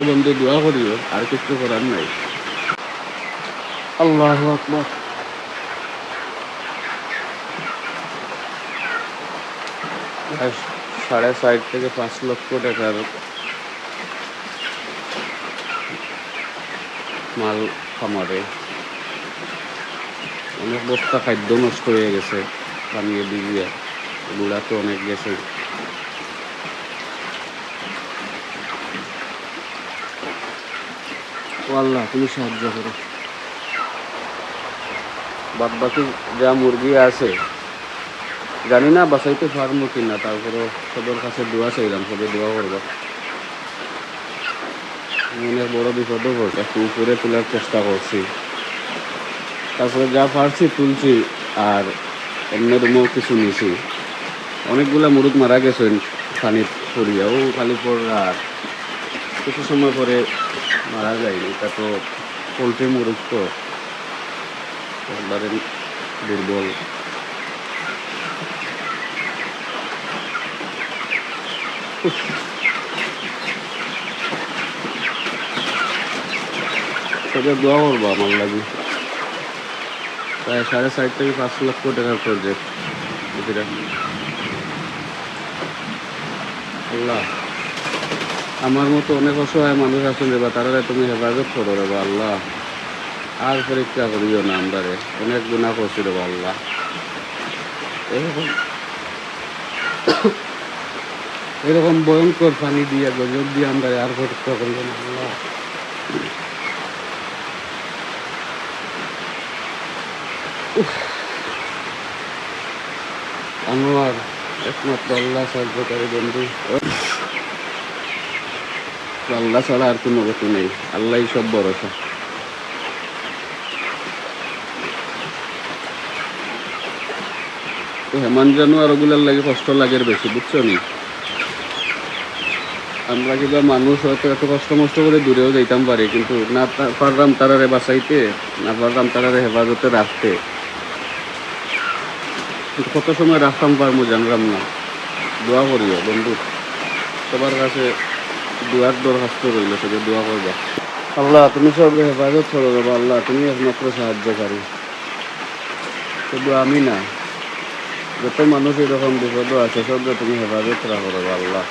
বন্ধু দোয়া আর কিছু করার নাই আল্লাহ আকবর। সাড়ে থেকে পাঁচ লক্ষ টাকার মাল খামারে। অনেক বস্তা খাদ্য নষ্ট হয়ে গেছে পানিয়ে ডিবিয়া, গুড়া তো অনেক গেছে। আল্লাহ, তুমি সাহায্য করো। বাদ বাকি যা মুরগি আছে, জানি না বাসাইতে পারব কিনা তারপরে সবার কাছে দোয়া চাইলাম, সবে দোয়া করব। অনেক বড় বিপদও একটু উপরে তোলার চেষ্টা করছি। তারপরে যা পারছি তুলছি, আর এমনি রুমেও কিছু নিছি। অনেকগুলা মুরুদ মারা গেছে পানি পড়িয়া ও খালি পর আর কিছু সময় পরে মারা যায়, এটা তো পোলট্রি মুরুদ তো। একবারে দুর্বল। তবে দোয়া করব আমার লাগে। প্রায় সাড়ে ষাট থেকে পাঁচ লক্ষ টাকার প্রজেক্ট আল্লাহ। আমার মতো অনেক অসহায় মানুষ আছেন রে বা তারা তুমি হেফাজত করো রে বা আল্লাহ। আর পরীক্ষা করিও না আমরারে অনেক গুণা করছি রে বা আল্লাহ। এরকম এরকম ভয়ঙ্কর পানি দিয়ে, গজব দিয়ে আমরা আর পরীক্ষা করিও না আল্লাহ। আমার একমাত্র আল্লাহ সাহায্যকারী বন্ধু। আল্লাহ ছাড়া আর কোনো গতি নেই। আল্লাহ সব ভরসা। হেমান জানো আর ওগুলার লাগে কষ্ট লাগে বেশি, বুঝছ নি? আমরা কিবা মানুষ হয়তো এত কষ্ট মষ্ট করে দূরেও যাইতাম পারি, কিন্তু না পারলাম তারারে বাঁচাইতে, না পারলাম তারারে হেফাজতে রাখতে। কিন্তু কত সময় রাখতাম পারব জানলাম না। দোয়া করিও, বন্ধু। সবার কাছে দোয়ার দরখাস্ত রইল সে দোয়া করবা। আল্লাহ, তুমি সব হেফাজত করো বাবা আল্লাহ, তুমি একমাত্র সাহায্যকারী। শুধু আমি না। যত মানুষ এরকম বিপদ আছে সব তুমি হেফাজত রাখো আল্লাহ।